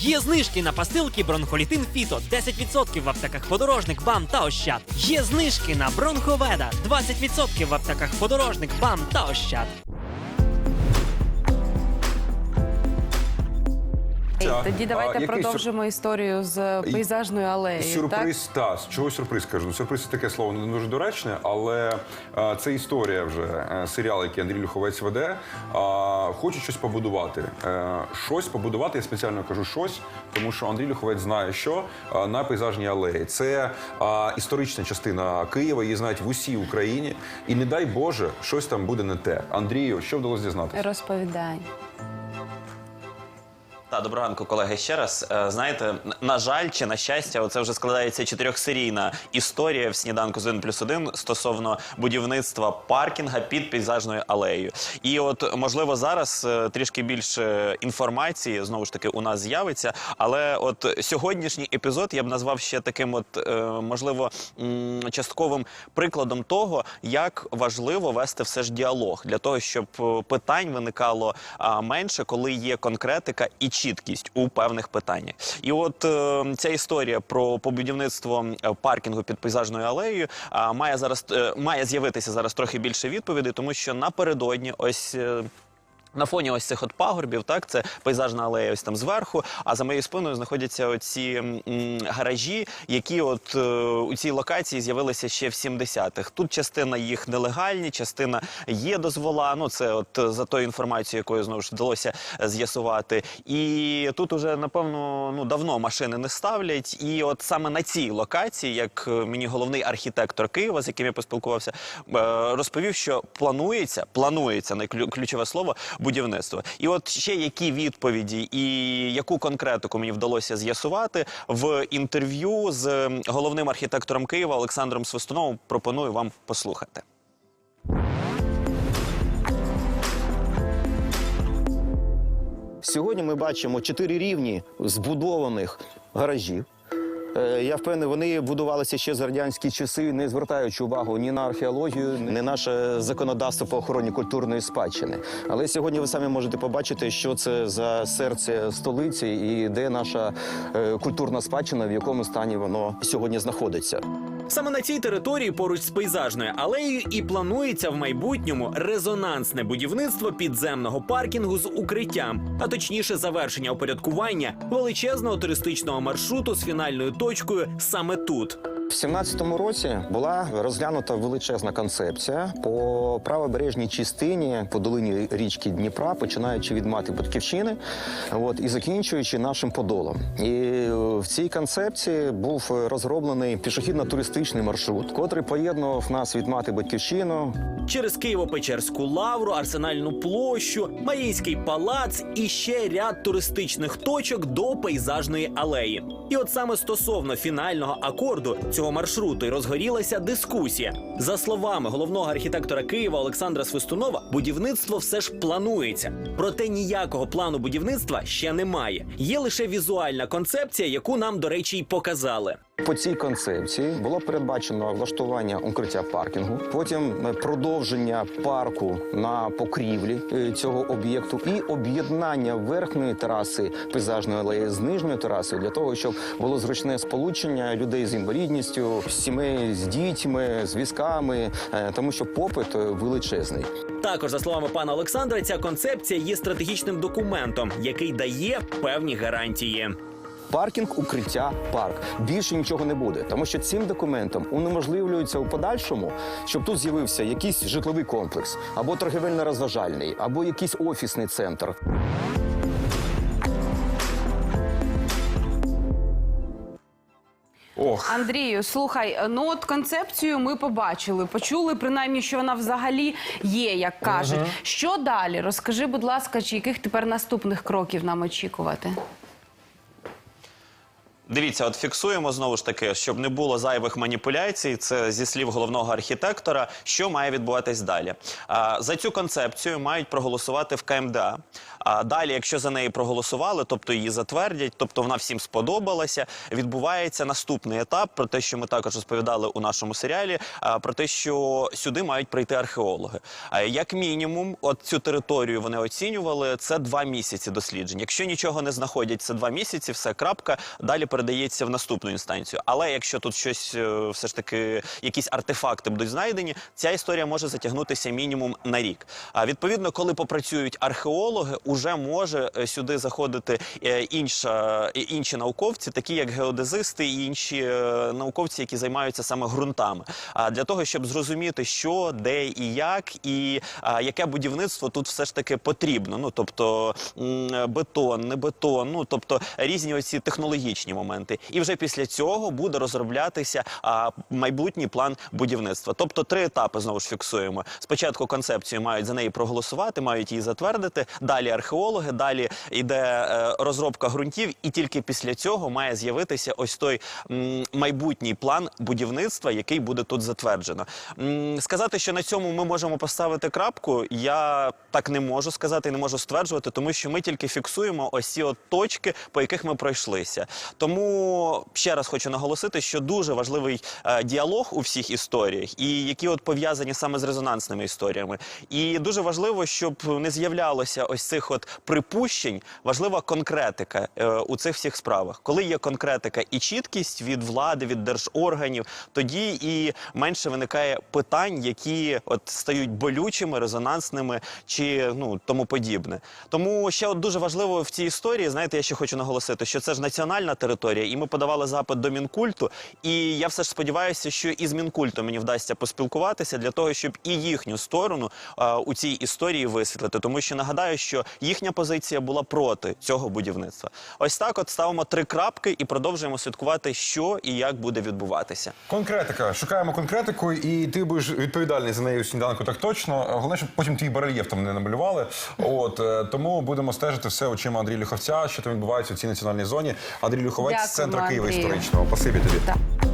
Є знижки на пастилки бронхолітин Фіто 10% в аптеках подорожник, бам та ощад. Є знижки на бронховеда 20% в аптеках подорожник, бам та ощад. Тоді давайте який продовжимо історію з пейзажною алеєю. Сюрприз, та, з чого сюрприз кажу? Сюрприз це таке слово не дуже доречне, але а, це історія вже е, серіал, який Андрій Люховець веде. А, хочуть щось побудувати. Е, щось побудувати, я спеціально кажу щось, тому що Андрій Люховець знає, що а, на пейзажній алеї. Це а, історична частина Києва, її знають в усій Україні. І не дай Боже, щось там буде не те. Андрію, що вдалося дізнатися? Розповідай. Та доброго ранку, колеги. Ще раз Е, знаєте, на жаль, чи на щастя, оце вже складається чотирьохсерійна історія в сніданку з 1 плюс 1 стосовно будівництва паркінга під пейзажною алеєю. І от можливо зараз е, трішки більше інформації знову ж таки у нас з'явиться. Але от сьогоднішній епізод я б назвав ще таким, от е, можливо, частковим прикладом того, як важливо вести все ж діалог для того, щоб питань виникало менше, коли є конкретика і чіткість у певних питаннях. І от е, ця історія про побудівництво е, паркінгу під пейзажною алеєю а, має зараз е, має з'явитися зараз трохи більше відповідей, тому що напередодні ось. е, на фоні ось цих от пагорбів, так це пейзажна алея ось там зверху. А за моєю спиною знаходяться оці гаражі, які от е, у цій локації з'явилися ще в 70-х. Тут частина їх нелегальні, частина є дозвола. Ну це от е, за тою інформацією, якою знову ж вдалося е, з'ясувати. І тут уже напевно ну давно машини не ставлять. І от саме на цій локації, як е, мені головний архітектор Києва, з яким я поспілкувався, е, розповів, що планується, планується найключове слово будівництво. І от ще які відповіді і яку конкретику мені вдалося з'ясувати в інтерв'ю з головним архітектором Києва Олександром Свистуновим. Пропоную вам послухати. Сьогодні ми бачимо чотири рівні збудованих гаражів. Е, Я впевнений, вони будувалися ще з радянські часи, не звертаючи увагу ні на археологію, ні на наше законодавство по охороні культурної спадщини. Але сьогодні ви самі можете побачити, що це за серце столиці і де наша е, культурна спадщина, в якому стані воно сьогодні знаходиться. Саме на цій території поруч з пейзажною алеєю і планується в майбутньому резонансне будівництво підземного паркінгу з укриттям, а точніше завершення упорядкування величезного туристичного маршруту з фінальною точкою саме тут. В 17-му році була розглянута величезна концепція по правобережній частині по долині річки Дніпра, починаючи від мати Батьківщини, от і закінчуючи нашим Подолом. І е, в цій концепції був розроблений пішохідно-туристичний маршрут, котрий поєднував нас від мати Батьківщину Через Києво-Печерську лавру, Арсенальну площу, Маїнський палац і ще ряд туристичних точок до пейзажної алеї. І от саме стосовно фінального акорду цього маршруту й розгорілася дискусія. За словами головного архітектора Києва Олександра Свистунова, будівництво все ж планується. Проте ніякого плану будівництва ще немає. Є лише візуальна концепція, яку нам, до речі, й показали. По цій концепції було передбачено влаштування укриття паркінгу, потім е, продовження парку на покрівлі е, цього об'єкту і об'єднання верхньої тераси пейзажної алеї з нижньою терасою для того, щоб було зручне сполучення людей з інвалідністю, сімей з дітьми, з візками, е, тому що попит величезний. Також, за словами пана Олександра, ця концепція є стратегічним документом, який дає певні гарантії. Паркінг, укриття, парк. Більше нічого не буде, тому що цим документом унеможливлюється у подальшому, щоб тут з'явився якийсь житловий комплекс, або торгівельно-розважальний, або якийсь офісний центр. Ох. Андрію, слухай, ну от концепцію ми побачили, почули принаймні, що вона взагалі є, як кажуть. Що далі? Розкажи, будь ласка, чи яких тепер наступних кроків нам очікувати? Дивіться, от фіксуємо знову ж таки, щоб не було зайвих маніпуляцій. Це зі слів головного архітектора, що має відбуватись далі. А, за цю концепцію мають проголосувати в КМДА. А далі, якщо за неї проголосували, тобто її затвердять, тобто вона всім сподобалася. Відбувається наступний етап про те, що ми також розповідали у нашому серіалі. Про те, що сюди мають прийти археологи. Як мінімум, от цю територію вони оцінювали. Це два місяці досліджень. Якщо нічого не знаходять, це два місяці, все крапка. Далі передається в наступну інстанцію. Але якщо тут щось е, все ж таки, якісь артефакти будуть знайдені, ця історія може затягнутися мінімум на рік. А відповідно, коли попрацюють археологи, уже може е, сюди заходити е, інша, е, інші науковці, такі як геодезисти і інші науковці, які займаються саме ґрунтами. А для того, щоб зрозуміти, що, де і як, і яке будівництво тут все ж таки потрібно. Ну тобто бетон, не бетон, ну тобто різні оці технологічні моменти. І вже після цього буде розроблятися майбутній план будівництва. Тобто три етапи знову ж фіксуємо. Спочатку концепцію мають за неї проголосувати, мають її затвердити. Далі археологи, далі йде е, розробка ґрунтів, і тільки після цього має з'явитися ось той майбутній план будівництва, який буде тут затверджено. Сказати, що на цьому ми можемо поставити крапку, я так не можу сказати, не можу стверджувати, тому що ми тільки фіксуємо ось ці от точки, по яких ми пройшлися. Тому ще раз хочу наголосити, що дуже важливий е, діалог у всіх історіях, і які от пов'язані саме з резонансними історіями. І дуже важливо, щоб не з'являлося ось цих от припущень. Важлива конкретика е, у цих всіх справах. Коли є конкретика і чіткість від влади, від держорганів, тоді і менше виникає питань, які от стають болючими, резонансними чи ну тому подібне. Тому ще от дуже важливо в цій історії, знаєте, я ще хочу наголосити, що це ж національна територія, і ми подавали запит до мінкульту. І я все ж сподіваюся, що і з мінкультом мені вдасться поспілкуватися для того, щоб і їхню сторону е, у цій історії висвітлити. Тому що нагадаю, що їхня позиція була проти цього будівництва. Ось так, от ставимо три крапки і продовжуємо слідкувати, що і як буде відбуватися. Конкретика. Шукаємо конкретику, і ти будеш відповідальний за неї у сніданку так точно. Головне, щоб потім твій барельєф там не намалювали. От е, тому будемо стежити все очима Андрія Люховця, що там відбувається у цій національній зоні. Андрій Люховець, Дякуємо, з центра Києва історичного. Спасибі тобі. Так.